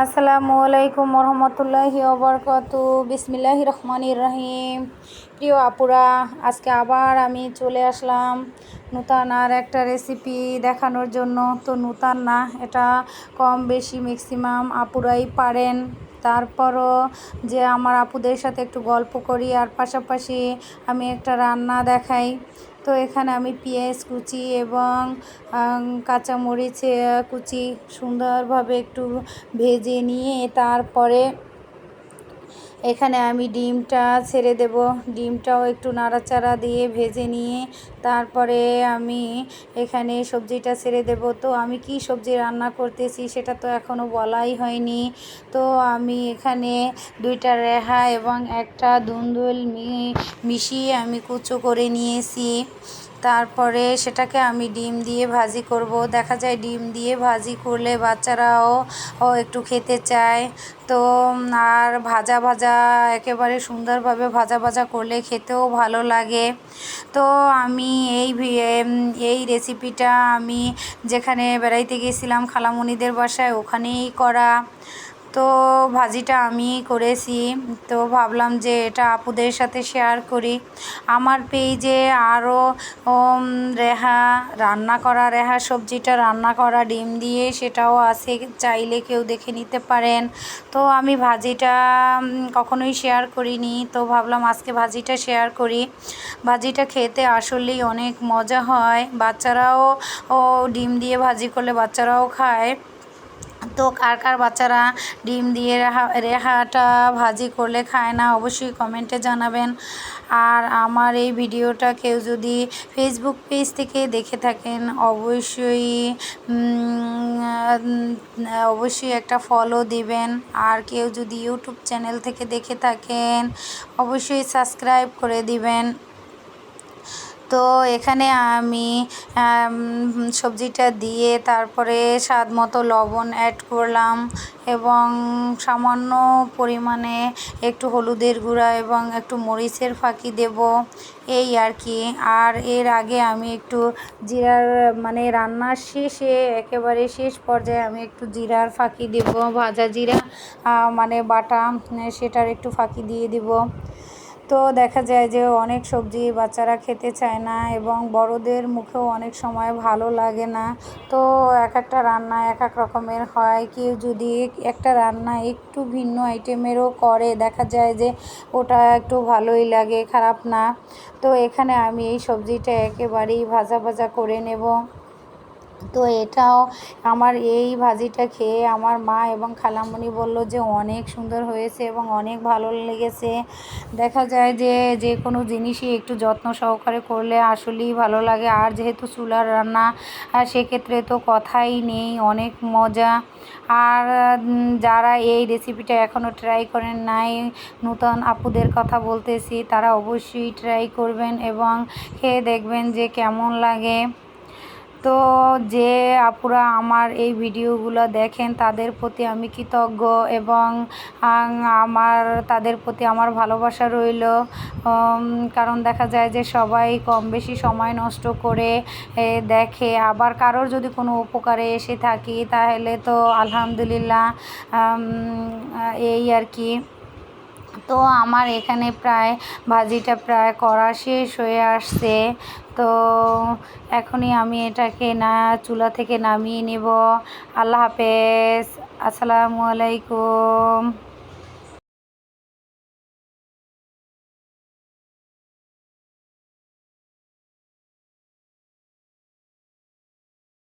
আসসালামু আলাইকুম রহমতুল্লাহি ওবরকাতু। বিসমিল্লাহ রহমান রহিম। প্রিয় আপুরা, আজকে আবার আমি চলে আসলাম নূতন আর একটা রেসিপি দেখানোর জন্য। তো নূতন না, এটা কম বেশি ম্যাক্সিমাম আপুরাই পারেন। তারপরও যে আমার আপুদের সাথে একটু গল্প করি, আর পাশাপাশি আমি একটা রান্না দেখাই। তো এখানে আমি পেঁয়াজ কুচি এবং কাঁচামরিচ কুচি সুন্দরভাবে একটু ভেজে নিয়ে তারপরে এখানে আমি ডিমটা ছেড়ে দেব। ডিমটাও একটু নাড়াচাড়া দিয়ে ভেজে নিয়ে তারপরে আমি এখানে সবজিটা ছেড়ে দেব। তো আমি কি সবজি রান্না করতেছি সেটা তো এখনও বলাই হয়নি। তো আমি এখানে দুইটা রেহা এবং একটা দুন্দুল মিশিয়ে আমি কুচো করে নিয়েছি। তারপরে সেটাকে আমি ডিম দিয়ে ভাজি করব। দেখা যায় ডিম দিয়ে ভাজি করলে বাচ্চারাও একটু খেতে চায়। তো আর ভাজা ভাজা একেবারে সুন্দরভাবে ভাজা ভাজা করলে খেতেও ভালো লাগে। তো, আমি এই এই রেসিপিটা আমি যেখানে বেড়াইতে গেছিলাম খালামণিদের বাসায় ওখানেই করা। তো ভাজিটা আমি করেছি। তো ভাবলাম যে এটা আপুদের সাথে শেয়ার করি। আমার পেজে আরও রেহা, রান্না করা রেহা সবজিটা রান্না করা ডিম দিয়ে সেটাও আছে, চাইলে কেউ দেখে নিতে পারেন। তো আমি ভাজিটা কখনোই শেয়ার করিনি। তো ভাবলাম আজকে ভাজিটা শেয়ার করি। ভাজিটা খেতে আসলেই অনেক মজা হয়। বাচ্চারাও, ও, ডিম দিয়ে ভাজি করলে বাচ্চারাও খায়। তো কার কার বাচ্চারা ডিম দিয়ে রেহা, রেহাটা ভাজি করলে খায় না অবশ্যই কমেন্টে জানাবেন। আর আমার এই ভিডিওটা কেউ যদি ফেসবুক পেজ থেকে দেখে থাকেন, অবশ্যই অবশ্যই একটা ফলো দিবেন। আর কেউ যদি ইউটিউব চ্যানেল থেকে দেখে থাকেন, অবশ্যই সাবস্ক্রাইব করে দিবেন। তো এখানে আমি সবজিটা দিয়ে তারপরে স্বাদ মতো লবণ অ্যাড করলাম এবং সামান্য পরিমাণে একটু হলুদের গুঁড়া এবং একটু মরিচের ফাঁকি দেব, এই আর কি। আর এর আগে আমি একটু জিরার মানে রান্নার শেষে, একেবারে শেষ পর্যায়ে আমি একটু জিরার ফাঁকি দেব, ভাজা জিরা মানে বাটা, সেটার একটু ফাঁকি দিয়ে দিব। তো দেখা যায় যে অনেক সবজি বাচ্চারা খেতে চায় না এবং বড়দের মুখেও অনেক সময় ভালো লাগে না। তো এক একটা রান্না এক এক রকমের হয়। কেউ যদি একটা রান্না একটু ভিন্ন আইটেমেরও করে, দেখা যায় যে ওটা একটু ভালোই লাগে, খারাপ না। তো এখানে আমি এই সবজিটা একেবারেই ভাজা ভাজা করে নেব। তো এটাও আমার এই ভাজিটা খেয়ে আমার মা এবং খালামণি বলল যে অনেক সুন্দর হয়েছে এবং অনেক ভালো লেগেছে। দেখা যায় যে যে কোনো জিনিসই একটু যত্ন সহকারে করলে আসলেই ভালো লাগে। আর যেহেতু চুলার রান্না, আর সেক্ষেত্রে তো কথাই নেই, অনেক মজা। আর যারা এই রেসিপিটা এখনও ট্রাই করেন নাই, নূতন আপুদের কথা বলতেছি, তারা অবশ্যই ট্রাই করবেন এবং খেয়ে দেখবেন যে কেমন লাগে। তো যে আপুরা আমার এই ভিডিওগুলো দেখেন, তাদের প্রতি আমি কৃতজ্ঞ এবং আমার, তাদের প্রতি আমার ভালোবাসা রইল। কারণ দেখা যায় যে সবাই কম বেশি সময় নষ্ট করে দেখে। আবার কারোর যদি কোনো উপকারে এসে থাকি, তাহলে তো আলহামদুলিল্লাহ এই আর কি। তো আমার এখানে প্রায় ভাজিটা প্রায় করা শেষ হয়ে আসছে। তো এখনই আমি এটাকে না, চুলা থেকে নামিয়ে নেব। আল্লাহ হাফেজ। আসসালামু আলাইকুম।